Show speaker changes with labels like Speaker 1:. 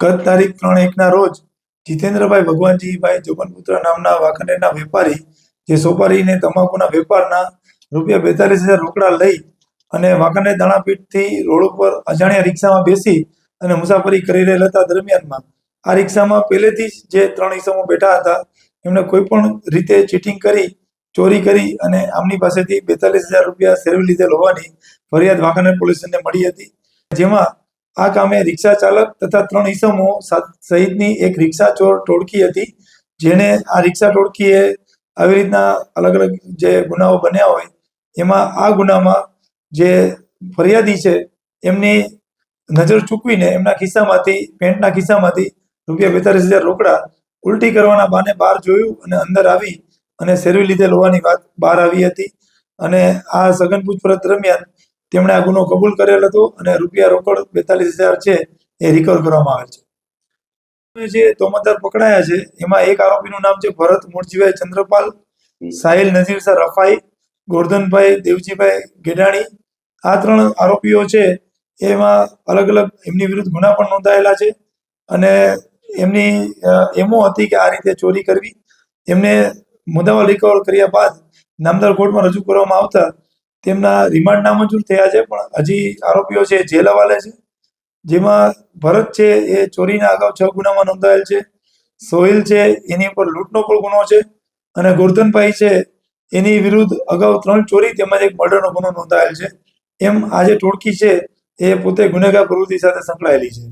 Speaker 1: ગત તારીખ ત્રણ એકના રોજ જીતેન્દ્રભાઈ ભગવાનજીભાઈ જોગનપુત્ર નામના વાંકનેરના વેપારી જે સોપારીને તમાકુના વેપારના રૂપિયા બેતાલીસ હજાર રોકડા લઈ અને વાંકનેર દાણાપીઠથી રોડ ઉપર અજાણ્યા રિક્ષામાં બેસી અને મુસાફરી કરી રહેલા હતા દરમિયાનમાં. આ રિક્ષામાં પહેલેથી જ જે ત્રણ ઈસમો બેઠા હતા એમણે કોઈ પણ રીતે ચીટિંગ કરી, ચોરી કરી અને આમની પાસેથી બેતાલીસ હજાર રૂપિયા સેરવી લીધેલ હોવાની ફરિયાદ વાંકાનેર પોલીસ સ્ટેશનને મળી હતી. જેમાં આ કામે રિક્ષા ચાલક તથા ત્રણ ઈસમો સહિતની એક રિક્ષા ચોર ટોળકી હતી જેને આ રિક્ષા ટોળકીએ આવી રીતના અલગ અલગ જે ગુનાઓ બન્યા હોય, એમાં આ ગુનામાં જે ફરિયાદી છે, એમની નજર ચૂકવીને એમના ખિસ્સામાંથી, પેન્ટના ખિસ્સામાંથી રૂપિયા બેતાલીસ હજાર રોકડા ઉલટી કરવાના બાને બહાર જોયું અને અંદર આવી અને સેરવી લીધેલ હોવાની વાત બહાર આવી હતી. અને આ સઘન પૂછપરછ દરમિયાન તેમણે આ ગુનો કબૂલ કરેલ હતો અને રૂપિયા રોકડ બેતાલીસ હજાર છે એ રિકવર કરવામાં આવેલ છે. જે તોમતદાર પકડાયા છે એમાં એક આરોપીનું નામ છે ભરત મૂળજીભાઈ ચંદ્રપાલ સાહિલ નજીર સર રફાઈ ગોરધનભાઈ દેવજીભાઈ ગેડાણી આ ત્રણ આરોપીઓ છે એમાં અલગ અલગ એમની વિરુદ્ધ ગુના પણ નોંધાયેલા છે અને એમની એમો હતી કે આ રીતે ચોરી કરવી. એમને મુદ્દાઓ રિકવર કર્યા બાદ નામદાર કોર્ટમાં રજૂ કરવામાં આવતા તેમના રિમાન્ડ નામંજૂર થયા છે, પણ હજી આરોપીઓ છે જેલ હવાલે છે. જેમાં ભરત છે એ ચોરીના અગાઉ છ ગુનામાં નોંધાયેલ છે. સોહિલ છે એની ઉપર લૂંટનો પણ ગુનો છે. અને ગોરધનભાઈ છે એની વિરુદ્ધ અગાઉ ત્રણ ચોરી તેમજ એક મર્ડરનો ગુનો નોંધાયેલ છે. એમ આ જે ટોળકી છે એ પોતે ગુનેગાર પ્રવૃત્તિ સાથે સંકળાયેલી છે.